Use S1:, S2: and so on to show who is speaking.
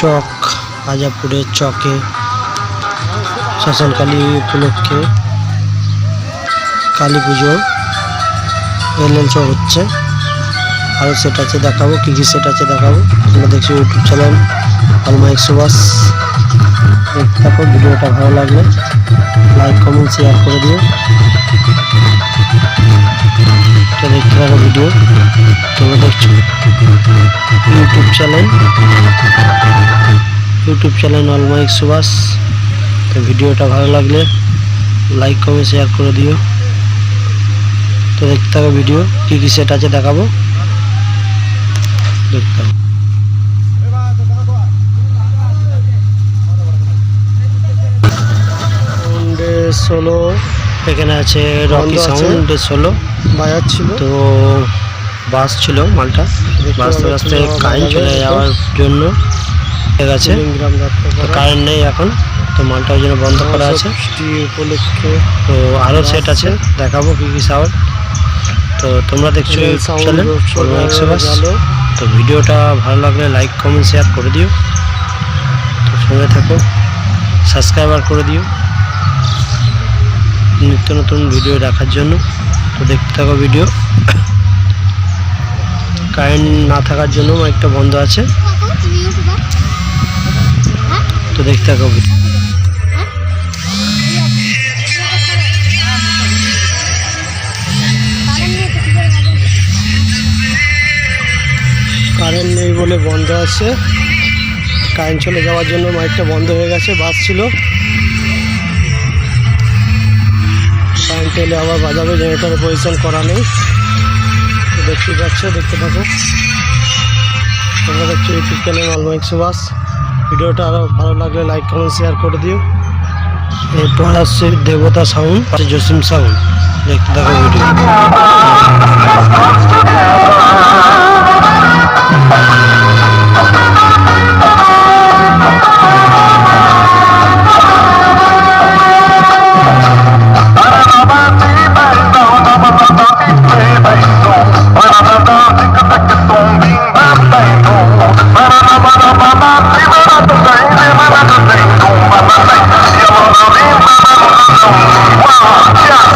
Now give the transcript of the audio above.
S1: চক, আজাপুরের চকে শ্মশানকালী উপলক্ষে কালী পুজো এলএল চক হচ্ছে। আরও সেট আছে দেখাবো, কী কী সেট আছে দেখাবো। তোমরা দেখছি ইউটিউব চ্যানেল অলমাইক সুবাস দেখতে থাকো, ভিডিওটা ভালো লাগলে লাইক কমেন্ট শেয়ার করে দিও। তো দেখতে থাকো ভিডিও তোমরা দেখছ। ইউটিউব চ্যানেল ইউটিউব চ্যানেল অলমাইক সুবাস তো ভিডিওটা ভালো লাগলে লাইক কমেন্ট শেয়ার করে দিও। তো দেখতে থাকো ভিডিও কী কী সেট আছে দেখাবো। দেখতে থাকো। ষোলো। এখানে আছে রকি সাউন্ড ষোলো
S2: বাজার ছিল।
S1: তো বাস ছিল মালটা। বাসতে বাসতে কারেন্ট চলে যাওয়ার জন্য ঠিক আছে। কারেন্ট নেই এখন। তো মালটা ওই জন্য বন্ধ করা আছে।
S2: উপলক্ষে
S1: তো আরও সেট আছে। দেখাবো কী কী সাউন্ড তো তোমরা দেখছ চ্যানেল তো ভিডিওটা ভালো লাগলে লাইক কমেন্ট শেয়ার করে দিও। তো সঙ্গে থাকো। সাবস্ক্রাইবার করে দিও। নিত্য নতুন ভিডিও দেখার জন্য তো দেখতে থাকো ভিডিও কারেন্ট না থাকার জন্য একটা বন্ধ আছে। তো দেখতে থাকো ভিডিও
S3: কারেন্ট
S2: নেই বলে বন্ধ আছে। কারেন্ট চলে যাওয়ার জন্য মাইকটা বন্ধ হয়ে গেছে। বাস ছিল। এলে আবার বাজাবে জেনারেটার পজিশন করা নেই। দেখতে পাচ্ছ, দেখতে থাকো তোমরা দেখছ ইউটিউব চ্যানেল অলমাইক সুবাস ভিডিওটা আরও ভালো লাগলে লাইক কমেন্ট শেয়ার করে দিও।
S1: এরপর আসছে দেবতা সাউন্ড জসিম সাউন্ড দেখতে থাকো ভিডিও
S3: 啊啊啊啊。